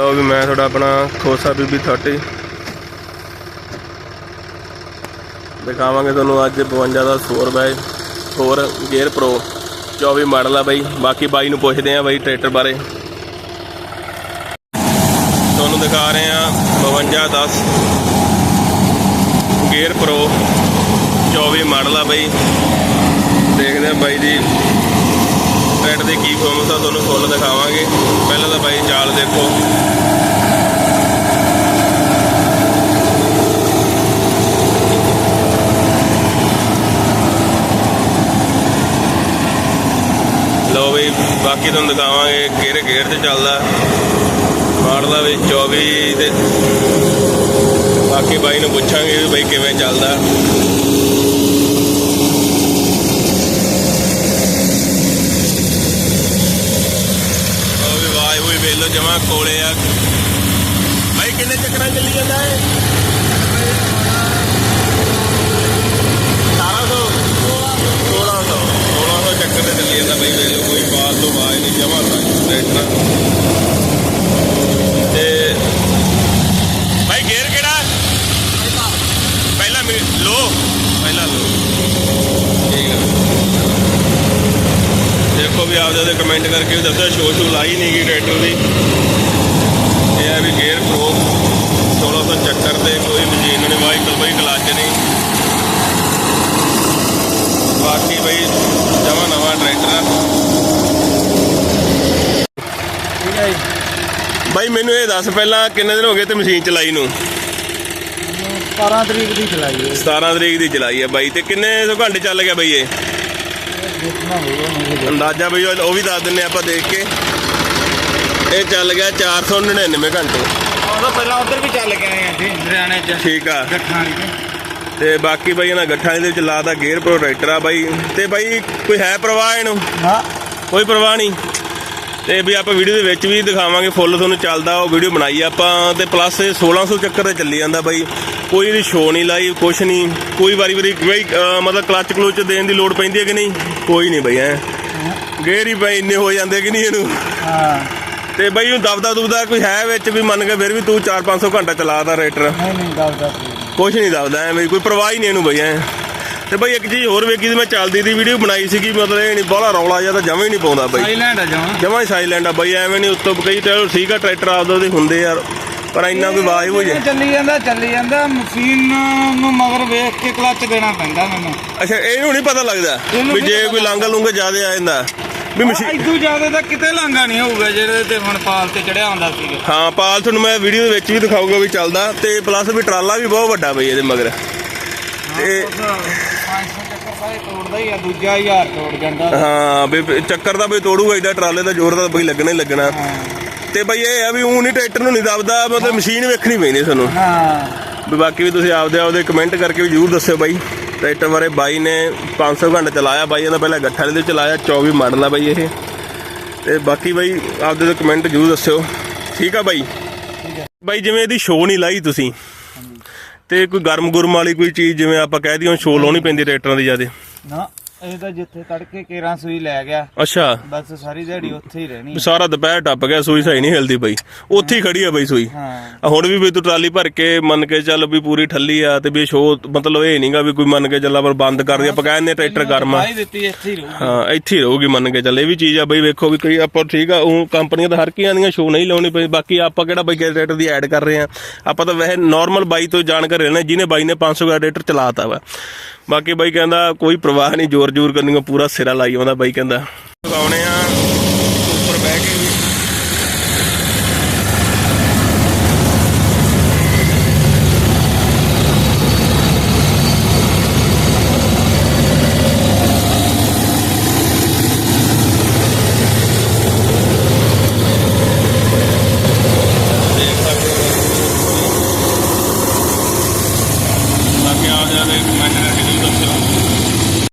ਲਓ ਵੀ ਮੈਂ ਤੁਹਾਡਾ ਆਪਣਾ ਖੋਸਾ ਬੀਬੀ 30 ਦਿਖਾਵਾਂਗੇ ਤੁਹਾਨੂੰ ਅੱਜ 52 ਦਾ 100 ਬਾਈ 4 ਗੇਅਰ ਪ੍ਰੋ 24 ਮਾਡਲ ਆ ਬਾਈ। ਬਾਕੀ ਬਾਈ ਨੂੰ ਪੁੱਛਦੇ ਆ ਬਾਈ ਟਰੈਕਟਰ ਬਾਰੇ। ਤੁਹਾਨੂੰ ਦਿਖਾ ਰਹੇ ਆ 52 10 ਗੇਅਰ ਪ੍ਰੋ 24 ਮਾਡਲ ਆ ਬਾਈ। ਦੇਖਦੇ ਆ ਬਾਈ ਦੀ ਟਰੈਕਟਰ ਦੀ ਕੀ ਪਰਫਾਰਮੈਂਸ ਆ ਤੁਹਾਨੂੰ ਫੁੱਲ ਦਿਖਾਵਾਂਗੇ। ਪਹਿਲਾਂ ਤਾਂ ਬਾਈ ਚਾਲ ਦੇਖੋ। ਲਓ ਬਈ, ਬਾਕੀ ਤੁਹਾਨੂੰ ਦਿਖਾਵਾਂਗੇ ਕਿਹੜੇ ਗੇਅਰ ਤੇ ਚੱਲਦਾ। ਮਾਡਲ ਵੀ 24 ਤੇ ਬਾਕੀ ਬਾਈ ਨੂੰ ਪੁੱਛਾਂਗੇ ਵੀ ਬਾਈ ਕਿਵੇਂ ਚੱਲਦਾ ਉਹ ਵੀ ਵਾਜ ਹੋਈ ਵੇਲੋ ਜਮਾ ਕੋਲੇ ਆ ਬਾਈ ਕਿੰਨੇ ਚੱਕਰਾਂ 'ਚ ਚੱਲੀ ਜਾਂਦਾ ਹੈ 1700 1600 1600 ਚੱਕਰ ਤੇ ਚੱਲੀ ਜਾਂਦਾ ਬਾਈ ਵੇਲੋ ਕੋਈ ਬਾਤ ਤੋਂ ਆਵਾਜ਼ ਨਹੀਂ ਜਮਾ ਟਰੈਕਟਰ ਤੇ ਬਾਈ ਗੇਅਰ ਕਿਹੜਾ ਪਹਿਲਾ ਲੋ ਪਹਿਲਾ ਲੋ ਠੀਕ ਆ ਦੇਖੋ ਵੀ ਆਪ ਦੇ ਕਮੈਂਟ ਕਰਕੇ ਵੀ ਦੱਸੋ ਸ਼ੋ ਸ਼ੂ ਲਾਈ ਨਹੀਂ ਗਈ ਟਰੈਕਟਰ ਦੀ। ਇਹ ਹੈ ਵੀ ਗੇਅਰ ਪ੍ਰੋ 1600 ਚੱਕਰ ਤੇ ਕੋਈ ਮਸ਼ੀਨ ਨਹੀਂ ਵਾਹੀਕਲ ਕੋਈ ਕਲੱਚ ਨਹੀਂ ਬਾਕੀ ਬਈ ਜਮਾ ਨਵਾਂ ਟਰੈਕਟਰ ਆ। ਹੈ ਬਾਈ ਮੈਨੂੰ ਇਹ ਦੱਸ ਪਹਿਲਾਂ ਕਿੰਨੇ ਦਿਨ ਹੋ ਗਏ ਤੇ ਮਸ਼ੀਨ ਚਲਾਈ ਨੂੰ? 17 ਤਰੀਕ ਦੀ ਚਲਾਈ ਹੈ। 17 ਤਰੀਕ ਦੀ ਚਲਾਈ ਆ ਬਾਈ ਤੇ ਕਿੰਨੇ ਘੰਟੇ ਚੱਲ ਗਿਆ ਬਾਈ ਇਹ? ਅੰਦਾਜ਼ਾ ਬਈ ਉਹ ਉਹ ਵੀ ਦੱਸ ਦਿੰਨੇ ਆਪਾਂ ਦੇਖ ਕੇ। ਇਹ ਚੱਲ ਗਿਆ 499 ਘੰਟੇ। ਉਹਦਾ ਪਹਿਲਾਂ ਉਧਰ ਵੀ ਚੱਲ ਕੇ ਆਏ ਆ ਜੀ ਹਰਿਆਣੇ ਚ। ਠੀਕ ਆ। ਗੱਠਾਂ ਵਾਲੀ ਤੇ ਬਾਕੀ ਬਾਈ ਇਹਨਾਂ ਗੱਠਾਂ ਦੇ ਵਿੱਚ ਲਾਤਾ ਗੇਅਰ ਪ੍ਰੋ ਟਰੈਕਟਰ ਆ ਬਾਈ। ਤੇ ਬਾਈ ਕੋਈ ਹੈ ਪ੍ਰਵਾਹ ਇਹਨੂੰ? ਨਾ। ਕੋਈ ਪ੍ਰਵਾਹ ਨਹੀਂ। ਤੇ ਵੀ ਆਪਾਂ ਵੀਡੀਓ ਦੇ ਵਿੱਚ ਵੀ ਦਿਖਾਵਾਂਗੇ ਫੁੱਲ ਤੁਹਾਨੂੰ ਚੱਲਦਾ ਉਹ ਵੀਡੀਓ ਬਣਾਈ ਆਪਾਂ। ਤੇ ਪਲੱਸ 1600 ਚੱਕਰ ਤੇ ਚੱਲੀ ਜਾਂਦਾ ਬਾਈ। ਕੋਈ ਇਹਦੀ ਸ਼ੋ ਨਹੀਂ ਲਾਈ ਕੁਛ ਨਹੀਂ। ਕੋਈ ਵਾਰੀ ਵਾਰੀ ਬਈ ਅਹ ਮਤਲਬ ਕਲੱਚ ਕਲੂਚ ਦੇਣ ਦੀ ਲੋੜ ਪੈਂਦੀ ਹੈ ਕਿ ਨਹੀਂ? ਕੋਈ ਨਹੀਂ ਬਈ ਐ ਗੇਅਰ ਹੀ ਬਈ ਇੰਨੇ ਹੋ ਜਾਂਦੇ ਕਿ ਨਹੀਂ ਇਹਨੂੰ? ਹਾਂ। ਤੇ ਬਈ ਉਹ ਦਬਦਾ ਦੁਬਦਾ ਕੋਈ ਹੈ ਵਿੱਚ ਵੀ ਮੰਨ ਕੇ ਫਿਰ ਵੀ ਤੂੰ 4-500 ਘੰਟਾ ਚਲਾਦਾ ਰੇਟਰ। ਨਹੀਂ ਨਹੀਂ ਗੱਲ ਦਾ ਕੁਛ ਨਹੀਂ ਦਬਦਾ ਐਵੇਂ ਕੋਈ ਪਰਵਾਹ ਹੀ ਨਹੀਂ ਇਹਨੂੰ ਬਈ ਐ ਤੇ ਬਈ ਇੱਕ ਚੀਜ਼ ਹੋਰ ਵੇਖੀ ਸੀ ਮੈਂ ਚੱਲਦੀ ਦੀ ਵੀਡੀਓ ਬਣਾਈ ਸੀਗੀ ਮਤਲਬ ਇਹ ਨਹੀਂ ਬਾਹਲਾ ਰੌਲਾ ਜਿਹਾ ਤਾਂ ਜਮਾਂ ਹੀ ਨਹੀਂ ਪਾਉਂਦਾ ਬਈ। ਸਾਈਲੈਂਡ ਆ ਜਾਵਾਂ ਜਮਾਂ ਹੀ ਸਾਈਲੈਂਟ ਆ ਬਈ ਐਵੇਂ ਨਹੀਂ ਉੱਤੋਂ ਕਈ ਤੇ ਠੀਕ ਆ ਟਰੈਕਟਰ ਆਪਦਾ ਉਹਦੇ ਹੁੰਦੇ ਯਾਰ। ਪਰ ਇੰਨਾ ਕੋਈ ਆਵਾਜ਼ ਹੋ ਜੇ। ਚੱਲੀ ਜਾਂਦਾ ਚੱਲੀ ਜਾਂਦਾ ਮਸ਼ੀਨ ਨੂੰ ਮਗਰ ਵੇਖ ਕੇ ਕਲੱਚ ਦੇਣਾ ਪੈਂਦਾ ਮੈਨੂੰ। ਅੱਛਾ ਇਹਨੂੰ ਨਹੀਂ ਪਤਾ ਲੱਗਦਾ ਇਹਨੂੰ ਵੀ ਨਹੀਂ ਜੇ ਪਤਾ ਕੋਈ ਲਾਂਗਾ ਲੂੰਗਾ ਜ਼ਿਆਦਾ ਆ ਜਾਂਦਾ ਵੀ ਮਸ਼ੀਨ ਇਦੋਂ ਜ਼ਿਆਦਾ ਤਾਂ ਕਿਤੇ ਲਾਂਗਾ ਨਹੀਂ ਹੋਊਗਾ ਜਿਹੜੇ ਤੇ ਹੁਣ ਪਾਲ ਤੇ ਚੜਿਆ ਹੁੰਦਾ ਸੀਗਾ ਹਾਂ ਪਾਲ ਤੁਹਾਨੂੰ ਮੈਂ ਵੀਡੀਓ ਦੇ ਵਿੱਚ ਵੀ ਦਿਖਾਊਗਾ ਵੀ ਚੱਲਦਾ ਤੇ ਪਲੱਸ ਵੀ ਟਰਾਲਾ ਵੀ ਬਹੁਤ ਵੱਡਾ ਬਈ ਇਹਦੇ ਮਗਰ। ਤੇ 500 ਚੱਕਰ ਸਾਰੇ ਤੋੜਦਾ ਹੀ ਆ ਦੂਜਾ 1000 ਤੋੜ ਜਾਂਦਾ। ਹਾਂ ਵੀ ਚੱਕਰ ਦਾ ਬਈ ਤੋੜੂਗਾ ਇਹਦਾ ਟਰਾਲੇ ਦਾ ਜ਼ੋਰ ਤਾਂ ਬਈ ਲੱਗਣਾ ਹੀ ਲੱਗਣਾ। ਤੇ ਬਈ ਇਹ ਆ ਵੀ ਉਹ ਨਹੀਂ ਟਰੈਕਟਰ ਨੂੰ ਨਹੀਂ ਦਬਦਾ ਮਤਲਬ ਮਸ਼ੀਨ ਵੇਖਣੀ ਪੈਂਦੀ ਤੁਹਾਨੂੰ ਹਾਂ। ਵੀ ਬਾਕੀ ਵੀ ਤੁਸੀਂ ਆਪਦੇ ਆਪਦੇ ਕਮੈਂਟ ਕਰਕੇ ਵੀ ਜ਼ਰੂਰ ਦੱਸਿਓ ਬਾਈ। ਟਰੈਕਟਰ ਬਾਰੇ ਬਾਈ ਨੇ 500 ਘੰਟਾ ਚਲਾਇਆ ਬਾਈ ਇਹਦਾ ਪਹਿਲਾਂ ਗੱਠਾਂ ਦੇ ਚਲਾਇਆ 24 ਮਾਡਲ ਆ ਬਾਈ ਇਹ। ਤੇ ਬਾਕੀ ਬਾਈ ਆਪਦੇ ਦੇ ਕਮੈਂਟ ਜ਼ਰੂਰ ਦੱਸਿਓ। ਠੀਕ ਆ ਬਾਈ? ਬਾਈ ਜਿਵੇਂ ਇਹਦੀ ਸ਼ੋ ਨਹੀਂ ਲਾਈ ਤੁਸੀਂ ਤੇ ਕੋਈ ਗਰਮ ਗੁਰਮ ਵਾਲੀ ਕੋਈ ਚੀਜ਼ ਜਿਵੇਂ ਆਪਾਂ ਕਹਿ ਦਈਏ ਸ਼ੋ ਲਾਉਣੀ ਪੈਂਦੀ ਟਰੈਕਟਰਾਂ ਦੀ ਜਿਆਦੇ। ਨਾ ਇਹ ਤਾਂ ਜਿੱਥੇ ਤੜਕੇ ਕੇਰਾਂ ਸੂਈ ਲੈ ਗਿਆ। ਅੱਛਾ। ਬਸ ਸਾਰੀ ਦਿਹਾੜੀ ਉੱਥੇ ਹੀ ਰਹਿਣੀ ਵੀ ਸਾਰਾ ਦੁਪਹਿਰ ਟੱਪ ਗਿਆ ਸੂਈ ਸਹੀ ਨਹੀਂ ਹਿਲਦੀ ਬਈ ਉੱਥੇ ਹੀ ਖੜੀ ਆ ਬਈ ਸੂਈ। ਹਾਂ। ਆ ਹੁਣ ਵੀ ਵੀ ਤੂੰ ਟਰਾਲੀ ਭਰ ਕੇ ਮੰਨ ਕੇ ਚੱਲ ਵੀ ਪੂਰੀ ਠੱਲੀ ਆ ਤੇ ਵੀ ਸ਼ੋ ਮਤਲਬ ਇਹ ਨਹੀਂਗਾ ਵੀ ਕੋਈ ਮੰਨ ਕੇ ਚੱਲ ਪਰ ਬੰਦ ਕਰ ਦੇ ਆਪਾਂ ਕਹਿੰਦੇ ਟਰੈਕਟਰ ਗਰਮ ਆ। ਆਈ ਦਿੱਤੀ ਇੱਥੇ ਹੀ ਰਹੂ ਹਾਂ ਇੱਥੇ ਹੀ ਰਹੂਗੀ ਮੰਨ ਕੇ ਚੱਲ। ਇਹ ਵੀ ਚੀਜ਼ ਆ ਬਈ ਵੇਖੋ ਵੀ ਕੋਈ ਆਪਾਂ ਠੀਕ ਆ ਉਹ ਕੰਪਨੀਆਂ ਤਾਂ ਹਰ ਦੀਆਂ ਸ਼ੋ ਨਹੀਂ ਲਾਉਣੀ ਪਈ। ਬਾਕੀ ਆਪਾਂ ਕਿਹੜਾ ਬਈ ਟਰੈਕਟਰ ਦੀ ਐਡ ਕਰ ਰਹੇ ਆ। ਆਪਾਂ ਤਾਂ ਵੈਸੇ ਨਾਰਮਲ ਬਾਈ ਤੋਂ ਜਾਣਕਾਰੀ ਲੈਣਾ ਜਿਹਨੇ ਬਾਈ ਨੇ 500 ਦਾ ਟਰੈਕਟਰ ਚਲਾਤਾ ਵਾ। ਬਾਕੀ ਬਾਈ ਕਹਿੰਦਾ ਕੋਈ ਪ੍ਰਵਾਹ ਨਹੀਂ ਜ਼ੋਰ ਜ਼ੋਰ ਕਰਨੀਓ ਪੂਰਾ ਸਿਰਾ ਲਾਈ ਆਉਂਦਾ ਬਾਈ ਕਹਿੰਦਾ। ਲਗਾਉਣੇ ਆ।